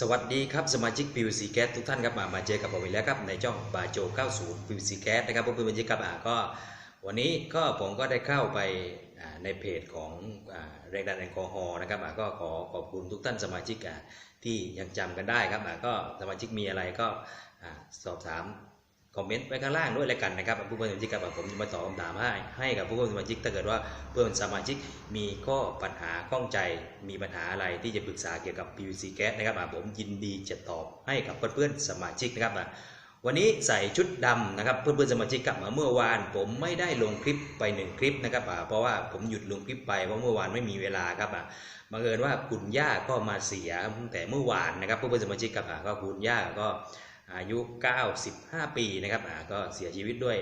สวัสดีครับสมาชิก PVC Gas ทุกท่านครับมามาเจอกับผมอีกแล้วครับในช่องบาโจ90 PVC Gas นะครับผมเป็นบรรยากาศอ่าก็วันนี้ก็ผมก็ได้เข้าไปในเพจของแรงดันแอลกอฮอล์นะครับอ่าก็ขอขอบคุณทุกท่านสมาชิกที่ยังจำกันได้ครับอ่าก็สมาชิกมีอะไรก็อสอบถาม คอมเมนต์ไว้ข้างล่างด้วยแล้วกันนะครับผู้เป็นสมาชิกครับผมจะมาตอบคำถามให้ให้กับผู้เป็นสมาชิกถ้าเกิดว่าเพื่อนสมาชิกมีข้อปัญหาข้องใจมีปัญหาอะไรที่จะปรึกษาเกี่ยวกับ PVC Gas นะครับผมยินดีจะตอบให้กับเพื่อนๆสมาชิกนะครับวันนี้ใส่ชุดดำนะครับเพื่อนๆสมาชิกกลับมาเมื่อวาน ผมไม่ได้ลงคลิปไปหนึ่งคลิปนะครับเพราะว่าผมหยุดลงคลิปไปเพราะเมื่อวานไม่มีเวลาครับบังเอิญว่าคุณย่าก็มาเสียตั้งแต่เมื่อวานนะครับเพื่อนๆสมาชิกกับอ่าก็คุณย่าก็ อายุ 95 ปีนะครับก็เสียชีวิตด้วย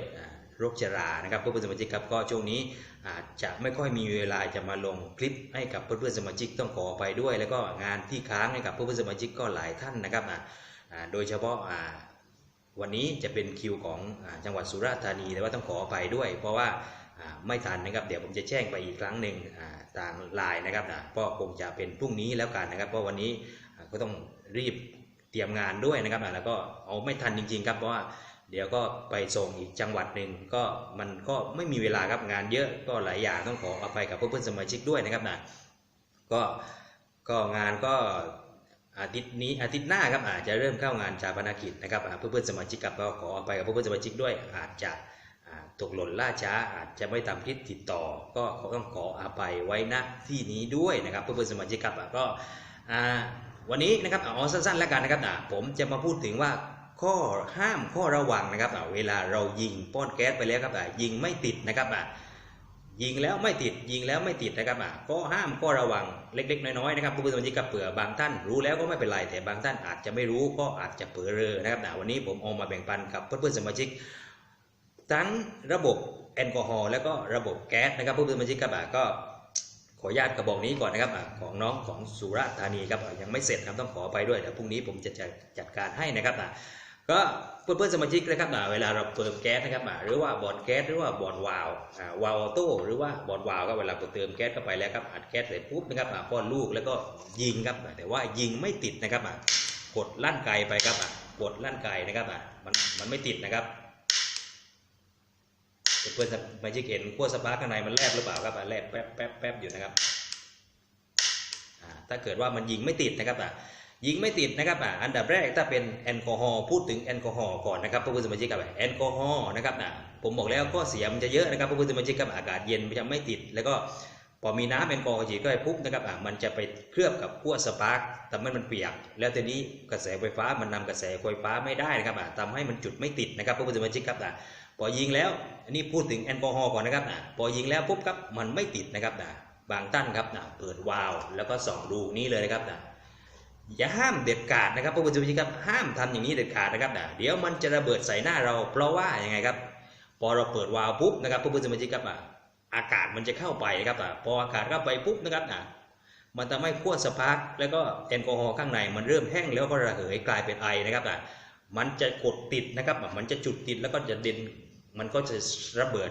โรคชรานะครับเพื่อนๆสมาชิกครับก็ช่วงนี้อาจจะไม่ค่อยมีเวลาจะมาลงคลิปให้กับเพื่อนๆสมาชิกต้องขอไปด้วย แล้วก็งานที่ค้างให้กับเพื่อนๆสมาชิกก็หลายท่านนะครับโดยเฉพาะาวันนี้จะเป็นคิวของอจังหวัดสุราษฎร์ธานีแต่ว่าต้องขอไปด้วย เพราะว่าไม่ทันนะครับเดี๋ยวผมจะแจ้งไปอีกครั้งหนึ่งอ่าทางไลน์นะครับนะก็คงจะเป็นพรุ่งนี้แล้วกันนะครับเพราะวันนี้ก็ต้องรีบ เตรียมงานด้วยนะครับแล้วก็เอาไม่ทันจริง ๆ ครับเพราะว่าเดี๋ยวก็ไปส่งอีกจังหวัดหนึ่งก็มันก็ไม่มีเวลาครับงานเยอะก็หลายอย่างต้องขออภัยกับเพื่อนๆสมาชิกด้วยนะครับนะก็ก็งานก็อาทิตย์นี้อาทิตย์หน้าครับอาจจะเริ่มเข้างานชาปนกิจนะครับเพื่อนๆสมาชิกกับก็ขออภัยกับเพื่อนๆสมาชิกด้วย อาจจะตกหล่นล่าช้าอาจจะไม่ตามคิดติดต่อ ก็ขอต้องขออภัยไว้ณที่นี้ด้วยนะครับเพื่อนๆสมาชิกครับก็อ่า วันนี้นะครับเอาสั้นๆแล้วกันนะครับอ่าผมจะมาพูดถึงว่าข้อห้ามข้อระวังนะครับเวลาเรายิงป้อนแก๊สไปแล้วครับยิงไม่ติดนะครับยิงแล้วไม่ติดยิงแล้วไม่ติดนะครับอะก็ห้ามก็ระวังเล็กๆ น้อยๆนะครับผู้บริสมาชิกกับเผื่อบางท่านรู้แล้วก็ไม่เป็นไรแต่บางท่านอาจจะไม่รู้ก็อาจจะเผลอเรอนะครับวันนี้ผมเอามาแบ่งปันกับเพื่อนๆสมาชิกทั้งระบบแอลกอฮอล์แล้วก็ระบบแก๊สนะครับผู้บริสมาชิกกับก็ ขออนุญาตกระบอกนี้ก่อนนะครับอของน้องของสุราธานีครับยังไม่เสร็จครับต้องขอไปด้วยเดี๋ยวพรุ่งนี้ผมจะจัดจัดการให้นะครับก็เพื่อนๆสมาชิกนะครับเวลาเราเติมแก๊สนะครับหรือว่าบอดแก๊สหรือว่าบอดวาล์วอวาล์วออโต้หรือว่าบอดวาล์วก็เวลาเติมแก๊สเข้าไปแล้วครับอัดแก๊สเสร็จปุ๊บนะครับอ่าป้อนลูกแล้วก็ยิงครับแต่ว่ายิงไม่ติดนะครับกดลั่นไกลไปครับกดลั่นไกลนะครับมันมันไม่ติดนะครับ เพื่อนสมาชิกเห็นขั้วสปาร์คข้างในมันแลบหรือเปล่าครับแลบแป๊บแป๊บแป๊บอยู่นะครับถ้าเกิดว่ามันยิงไม่ติดนะครับอ่ายิงไม่ติดนะครับอะอันดับแรกถ้าเป็นแอลกอฮอล์พูดถึงแอลกอฮอล์ก่อนนะครับเพื่อนสมาชิกครับแอลกอฮอล์นะครับนะผมบอกแล้วก็เสียมันจะเยอะนะครับเพื่อนสมาชิกครับอากาศเย็นมันจะไม่ติด แล้วก็พอมีน้ำแอลกอฮอล์ฉีดเข้าไปปุ๊บนะครับอะมันจะไปเคลือบกับขั้วสปาร์กทำให้มันเปียก แล้วทีนี้กระแสไฟฟ้ามันนำกระแสไฟฟ้าไม่ได้นะครับอะทำให้มันจุดไม่ติดนะครับเพื่อนสมาชิกครับอะ อยิงแล้วอันนี้พูดถึงแอลกอฮอล์ก่อนนะครับอะพอยิงแล้วปุ๊บครับมันไม่ติดนะครับนะบางท่านครับนะเปิดวาล์วแล้วก็ส่องดูนี่เลยนะครับนะอย่าห้ามเด็ดขาดนะครับพระพุทธเจ้าครับห้ามทำอย่างนี้เด็ดขาดนะครับนะเดี๋ยวมันจะระเบิดใส่หน้าเรา เพราะว่ายังไงครับ พอเราเปิดวาล์วปุ๊บนะครับพระพุทธเจ้าครับอะอากาศมันจะเข้าไปนะครับอะพออากาศเข้าไปปุ๊บนะครับนะมันทำให้ขั้วสปาร์กแล้วก็แอลกอฮอล์ข้างในมันเริ่มแห้งแล้วก็ระเหยกลายเป็นไอนะครับอะมันจะกดติดนะครับ มันจะจุดติดแล้วก็จะเด่น มันก็จะระเบิด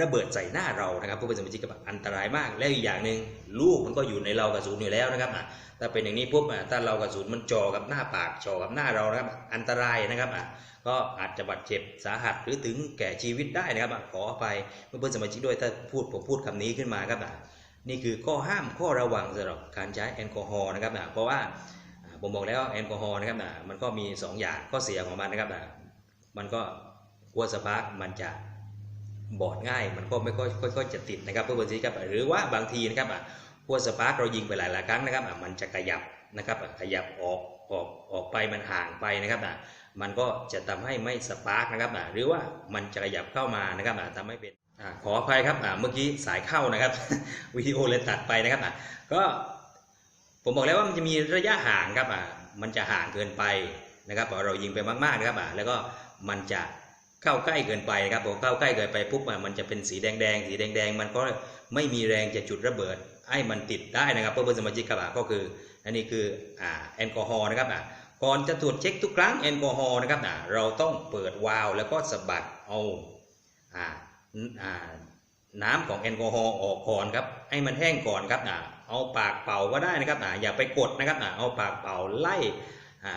ระเบิดใส่หน้าเรานะครับผู้เป็นสมาชิกกับอันตรายมาก แล้วอีกอย่างหนึ่งลูกมันก็อยู่ในเรากระสุนอยู่แล้วนะครับอะถ้าเป็นอย่างนี้ปุ๊บอะถ้าเรากระสุนมันจ่อกับหน้าปากจ่อกับหน้าเรานะครับ อันตรายนะครับอะก็อาจจะบาดเจ็บสาหัสหรือถึงแก่ชีวิตได้นะครับขออภัยเพื่อนสมาชิกด้วยถ้าพูดผมพูดคำนี้ขึ้นมาครับอะนี่คือข้อห้ามข้อระวังสำหรับการใช้แอลกอฮอล์นะครับอะเพราะว่าผมบอกแล้วแอลกอฮอล์นะครับอะมันก็มีสองอย่างข้อเสียของมันนะครับอะมันก็ กลัวสปาร์กมันจะบอดง่าย มันก็ไม่ค่อยค่อยๆจะติดนะครับเพื่อนๆครับหรือว่าบางทีนะครับอะพวสปาร์กเรายิงไปหลายๆครั้งนะครับอะมันจะขยับนะครับอะขยับออกออกออกไปมันห่างไปนะครับอะมันก็จะทำให้ไม่สปาร์กนะครับอะหรือว่ามันจะขยับเข้ามานะครับอะทำให้เป็นอะขออภัยครับอะเมื่อกี้สายเข้านะครับวิดีโอเลยตัดไปนะครับอะก็ผมบอกแล้วว่ามันจะมีระยะห่างครับอะมันจะห่างเกินไปนะครับพอเรายิงไปมากๆนะครับอะแล้วก็มันจะ เข้าใกล้เกินไปนะครับพอเข้าใกล้เกินไปปุ๊บมันจะเป็นสีแดงๆสีแดงๆมันก็ไม่มีแรงจะจุดระเบิดให้มันติดได้นะครับเพื่อนสมาชิกครับะก็คืออันนี้คืออ่าแอลกอฮอล์นะครับอะก่อนจะตรวจเช็คทุกครั้งแอลกอฮอล์นะครับอะเราต้องเปิดวาล์วแล้วก็สะบัดเอาอ่าอ่าน้ำของแอลกอฮอล์ออกก่อนครับให้มันแห้งก่อนครับอะเอาปากเป่าก็ได้นะครับนะอย่าไปกดนะครับนะเอาปากเป่าไล่อ่า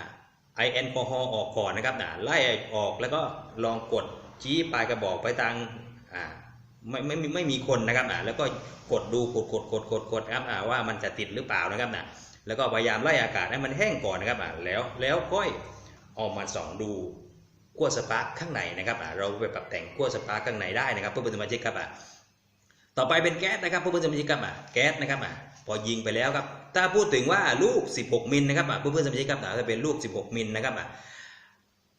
ไอแอลกอฮอล์ออกก่อนนะครับนะไล่ออกแล้วก็ ลองกดชี้ปลายกระบอกไปทางอ่าไม่ไม่ไม่ไม่มีคนนะครับนะแล้วก็กดดูกดกดกดกดกดครับอ่าว่ามันจะติดหรือเปล่านะครับนะแล้วก็พยายามไล่อากาศให้มันแห้งก่อนนะครับอ่าแล้วแล้วก็เออกมาส่องดูขั้วสปาร์คข้างในนะครับอ่าเราไปปรับแต่งขั้วสปาร์คข้างในได้นะครับเพื่อป็นสมาชิกครับอ่าต่อไปเป็นแก๊สนะครับเพื่อนๆสมาชิกครับอะแก๊สนะครับอะพอยิงไปแล้วครับถ้าพูดถึงว่าลูก 16 มิลนะครับอะเพื่อนๆสมาชิกครับอะถ้าเป็นลูก 16 มิลนะครับอะ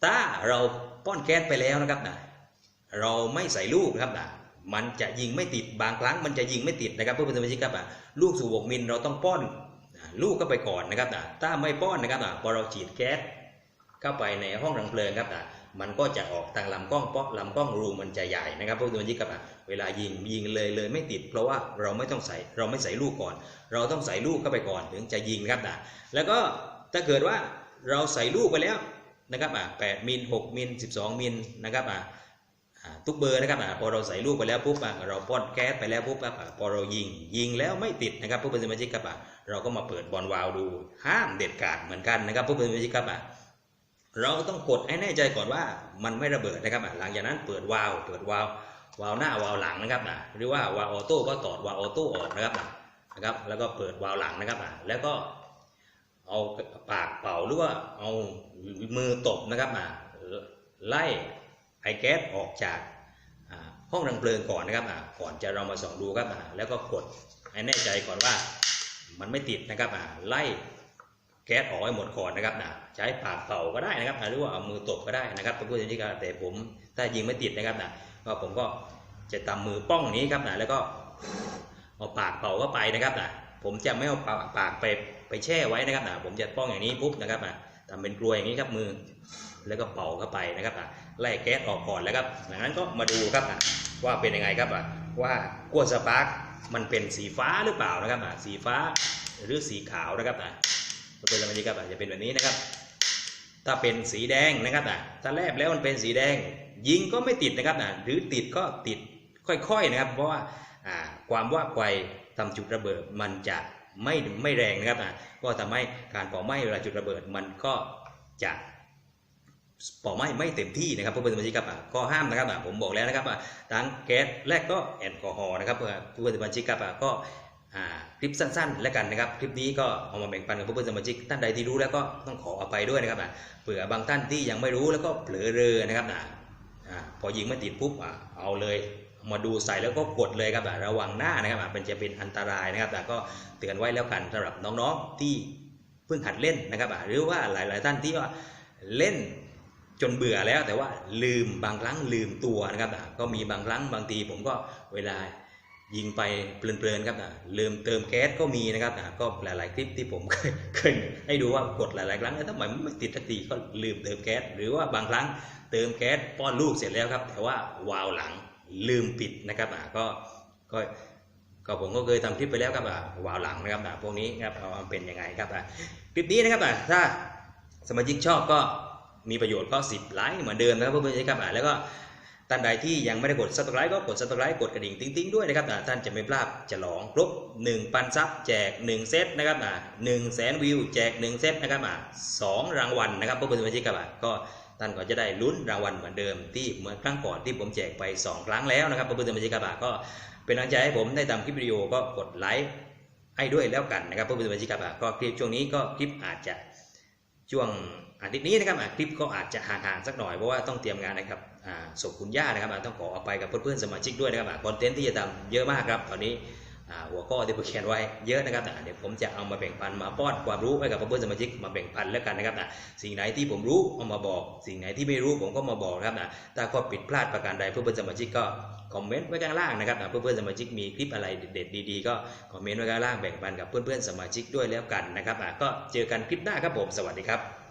ถ้าเราป้อนแก๊สไปแล้วนะครับนะเราไม่ใส่ลูกนะครับนะมันจะยิงไม่ติดบางครั้งมันจะยิงไม่ติดนะครับเพื่อนสมาชิกครับอะลูก16มิลเราต้องป้อนลูกเข้าไปก่อนนะครับนะถ้าไม่ป้อนนะครับนะพอเราฉีดแก๊สเข้าไปในห้องรังเพลิงครับอะมันก็จะออกทางลำกล้องเพราะลำกล้องรูมันจะใหญ่นะครับเพวกตัวนี้ครับอะเวลายิงยิงเลยเลยไม่ติด เพราะว่าเราไม่ต้องใส่เราไม่ใส่ลูกก่อน เราต้องใส่ลูกเข้าไปก่อนถึงจะยิงครับนะแล้วก็ถ้าเกิดว่าเราใส่ลูกไปแล้ว นะครับอะ8มิล6มิล12มิลนะครับอะทุกเบอร์นะครับอะพอเราใส่ลูกไปแล้วปุ๊บอะเราป้อนแก๊สไปแล้วปุ๊บอะพอเรายิง ยิงแล้วไม่ติดนะครับพวกเป็นสมาชิกครับอะเราก็มาเปิดบอลวาล์วดู ห้ามเด็ดขาดเหมือนกันนะครับพวกเป็นสมาชิกครับอะเราต้องกดให้แน่ใจก่อนว่ามันไม่ระเบิดนะครับอะหลังจากนั้นเปิดวาล์วเปิดวาล์ววาล์วหน้าวาล์วหลังนะครับนะหรือว่าวาล์วออโต้ก็ตอดวาล์วออโต้ออกนะครับนะนะครับ แล้วก็เปิดวาล์วหลังนะครับนะแล้วก็ เอาปากเป่าหรือว่าเอามือตบนะครับนะไล่ไอแก๊สออกจากห้องรังเพลิงก่อนนะครับอะก่อนจะเรามาส่องดูครับอะแล้วก็กดให้แน่ใจก่อนว่ามันไม่ติดนะครับอะไล่แก๊สออกให้หมดก่อนนะครับนะใช้ปากเป่าก็ได้นะครับหรือว่าเอามือตบก็ได้นะครับเพื่อนๆที่ก็แต่ผมถ้ายิงไม่ติดนะครับนะก็ผมก็จะตำมือป้องนี้ครับนะแล้วก็เอาปากเป่าเข้าไปนะครับนะผมจะไม่เอาปากไป ไปแช่ไว้นะครับนะผมจะป้องอย่างนี้ปุ๊บนะครับนะทำเป็นกลวยอย่างนี้ครับมือ แล้วก็เป่าเข้าไปนะครับนะไล่แก๊สออกก่อนแล้วครับจากนั้นก็มาดูครับนะว่าเป็นยังไงครับอะว่ากั้วสปาร์กมันเป็นสีฟ้าหรือเปล่านะครับนะสีฟ้าหรือสีขาวนะครับนะเป็นสมาชิกครับอาจจะเป็นแบบนี้นะครับ ถ้าเป็นสีแดงนะครับนะถ้าแลบแล้วมันเป็นสีแดง ยิงก็ไม่ติดนะครับนะหรือติดก็ติดค่อยๆนะครับ เพราะว่าอ่าความว่าไกวทำจุดระเบิดมันจะ ไม่ไม่แรงนะครับนะก็ทำให้การเผาไหม้เวลาจุดระเบิดมันก็จะเผาไหม้ไม่เต็มที่นะครับเพื่อนสมาชิกครับอะก็ห้ามนะครับอะผมบอกแล้วนะครับอะทั้งแก๊สแรกก็แอลกอฮอล์นะครับเพื่อนสมาชิกครับอะก็คลิปสั้นๆ แล้วกันนะครับ คลิปนี้ก็เอามาแบ่งปันกับเพื่อนสมาชิกท่านใดที่รู้แล้วก็ต้องขออภัยด้วยนะครับนะเผื่อบางท่านที่ยังไม่รู้แล้วก็เผลอเรอนะครับนะอ่าพอยิงไม่ติดปุ๊บอะเอาเลย มาดูใส่แล้วก็กดเลยครับระวังหน้านะครับเป็นจะเป็นอันตรายนะครับแต่ก็เตือนไว้แล้วกันสำหรับน้องๆที่เพิ่งหัดเล่นนะครับหรือว่าหลายๆท่านที่ว่าเล่นจนเบื่อแล้วแต่ว่าลืมบางครั้งลืมตัวนะครับก็มีบางครั้งบางทีผมก็เวลายิงไปเพลินๆครับนะลืมเติมแก๊สก็มีนะครับนะก็หลายๆคลิปที่ผมเคยเคยให้ดูว่ากดหลายๆครั้งแล้วทำไมมันไม่ติดสักทีก็ลืมเติมแก๊สหรือว่าบางครั้งเติมแก๊สป้อนลูกเสร็จแล้วครับ แต่ว่าวาวหลัง ลืมปิดนะครับอะก็ก็ก็ผมก็เคยทำคลิปไปแล้วครับอะวาวหลังนะครับอะพวกนี้ครับเอาเป็นยังไงครับอะคลิปนี้นะครับอะถ้าสมาชิกชอบก็มีประโยชน์ก็ 10 ไลค์เหมือนเดิมนะครับเพื่อนๆครับอะแล้วก็ท่านใดที่ยังไม่ได้กด subscribe ก็กด subscribe กดกระดิ่งติ๊งๆ ด้วยนะครับท่านจะไม่พลาดจะลองครบ1,000ซับแจก 1 เซตนะครับหนะ1แสนวิวแจก 1 เซตนะครับอะสองรางวัลนะครับเพื่อนๆสมาชิกครับอะก็ ท่านก็จะได้ลุ้นรางวัลเหมือนเดิมที่เหมือนครั้งก่อนที่ผมแจกไป 2 ครั้งแล้วนะครับเพื่อนๆสมาชิกครับอะก็เป็นกำลังใจให้ผมได้ทำคลิปวิดีโอก็กดไลค์ให้ด้วยแล้วกันนะครับเพื่อนๆสมาชิกครับอะก็คลิปช่วงนี้ก็คลิปอาจจะช่วงอาทิตย์นี้นะครับคลิปก็อาจจะห่างๆสักหน่อยเพราะว่าต้องเตรียมงานนะครับอ่าศพคุณย่านะครับต้องขออภัยกับเพื่อนๆสมาชิกด้วยนะครับคอนเทนต์ที่จะทำเยอะมากครับตอนนี้ หัวข้อที่ผมเขียนไว้เยอะนะครับอะเดี๋ยวผมจะเอามาแบ่งปันมาป้อนความรู้ให้กับเพื่อนๆสมาชิกมาแบ่งปันแล้วกันนะครับอะสิ่งไหนที่ผมรู้เอามาบอก สิ่งไหนที่ไม่รู้ผมก็มาบอกนะครับอะถ้าข้อผิดพลาดประการใดเพื่อนสมาชิกก็คอมเมนต์ไว้ข้างล่างนะครับอะเพื่อนๆสมาชิกมีคลิปอะไรเด็ดๆดีๆก็คอมเมนต์ไว้ข้างล่างแบ่งปันกับเพื่อนๆสมาชิกด้วยแล้วกันนะครับอะก็เจอกันคลิปหน้าครับผมสวัสดีครับ